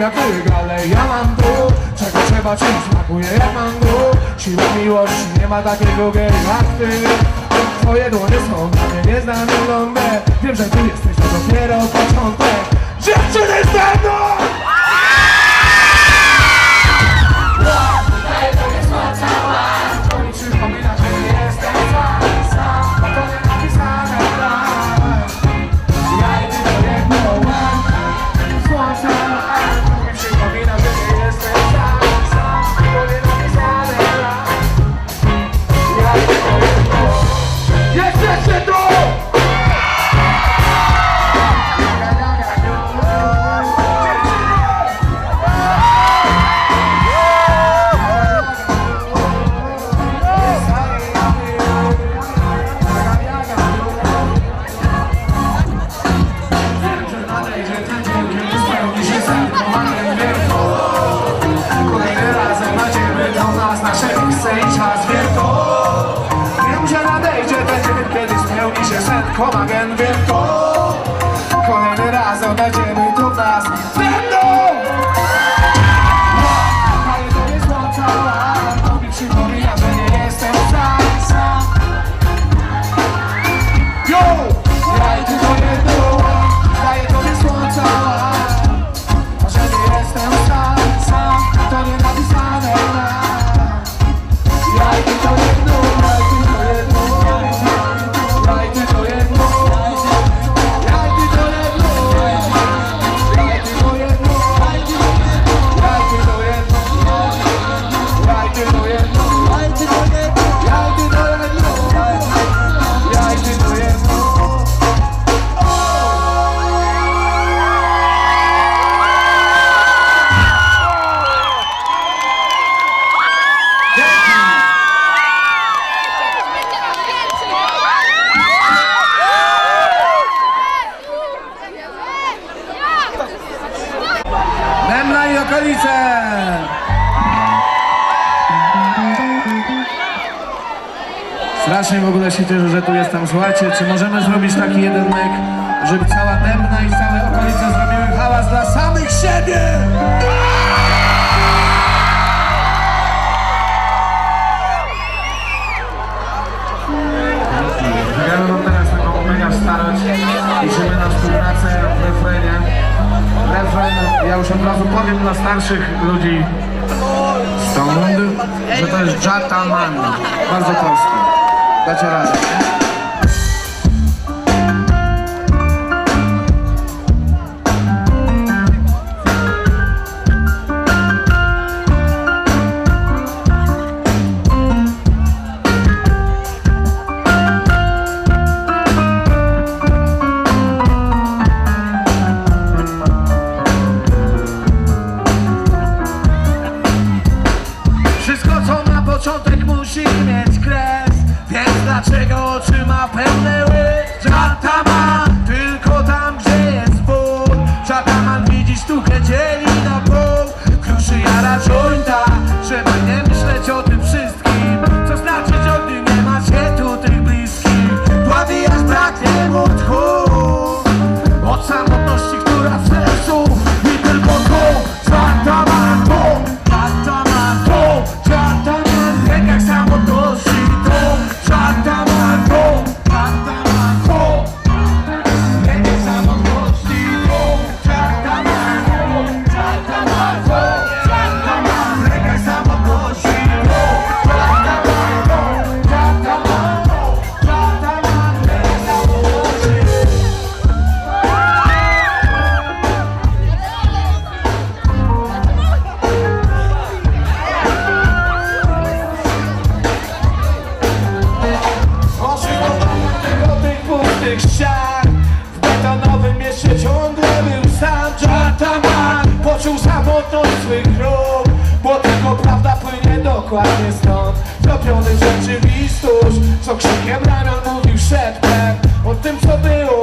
jak tyk, ale ja mam tu Czego trzeba, czym smakuje, ja mam tu Siła miłości, nie ma takiego gej jak ty. Twoje dłonie są dla mnie nieznaną Wiem, że ty jesteś, to dopiero początek. Dziewczyny ze mną! komma, men vet kom? Kommer du där som Strasznie w ogóle się cieszę, że tu jestem. Słuchajcie, czy możemy zrobić taki jeden myk, żeby cała Dębna i całe okolice zrobiły hałas dla samych siebie? Zagramy wam teraz taką mega starość. Liczymy na współpracę w refrenie. Refren, ja już od razu powiem dla starszych ludzi, Stąd, że to jest Jataman. Bardzo polski. कचरा rzeczywistość. Co krzykiem rano mówił szedłem O tym co było.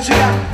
찾아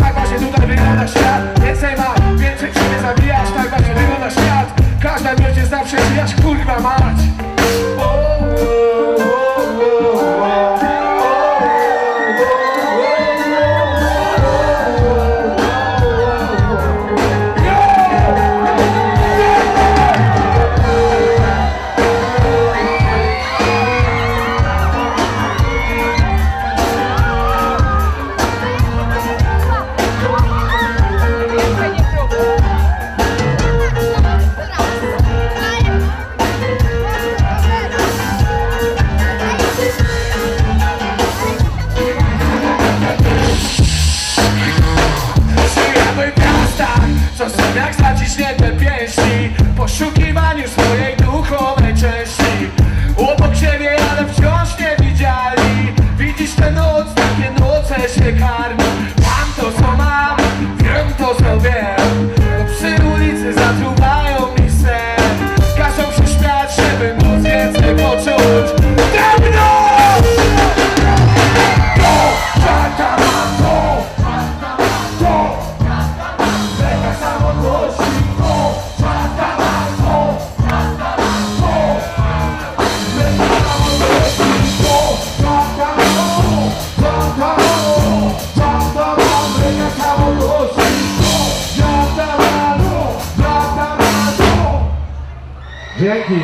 Jackie.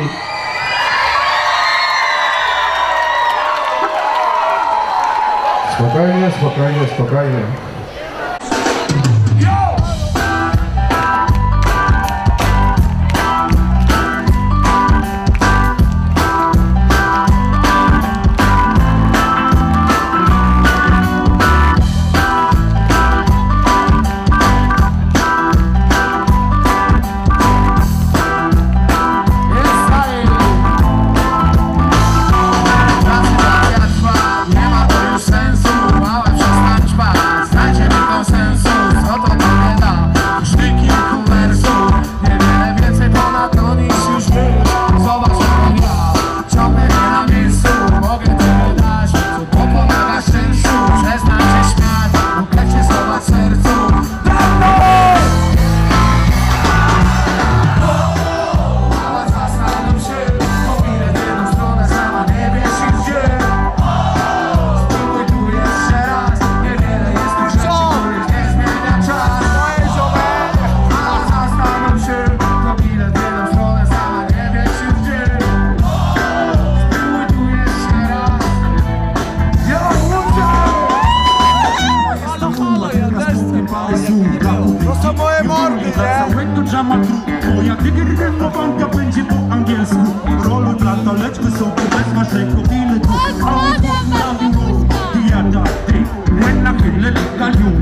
Спокойно, спокойно, спокойно. Can you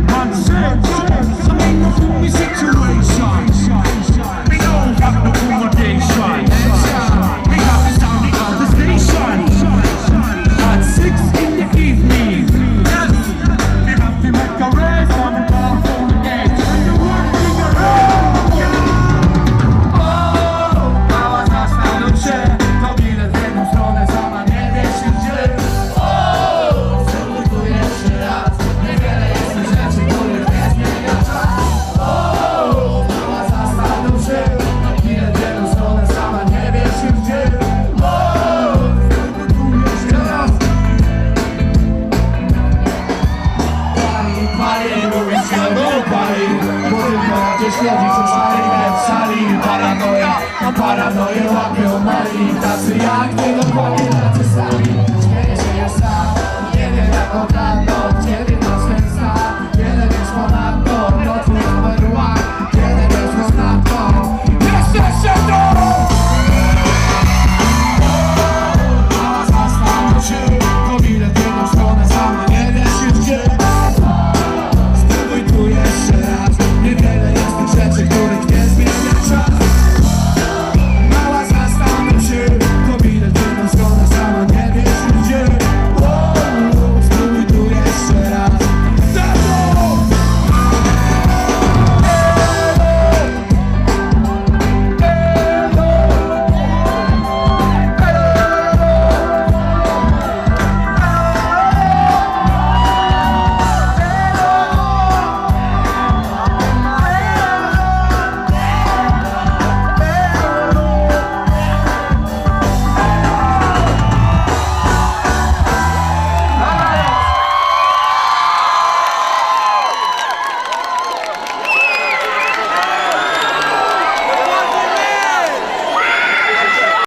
Większość inne w sali Paranoja, a paranoję łapią mali Tacy jak ty no dokładnie tacy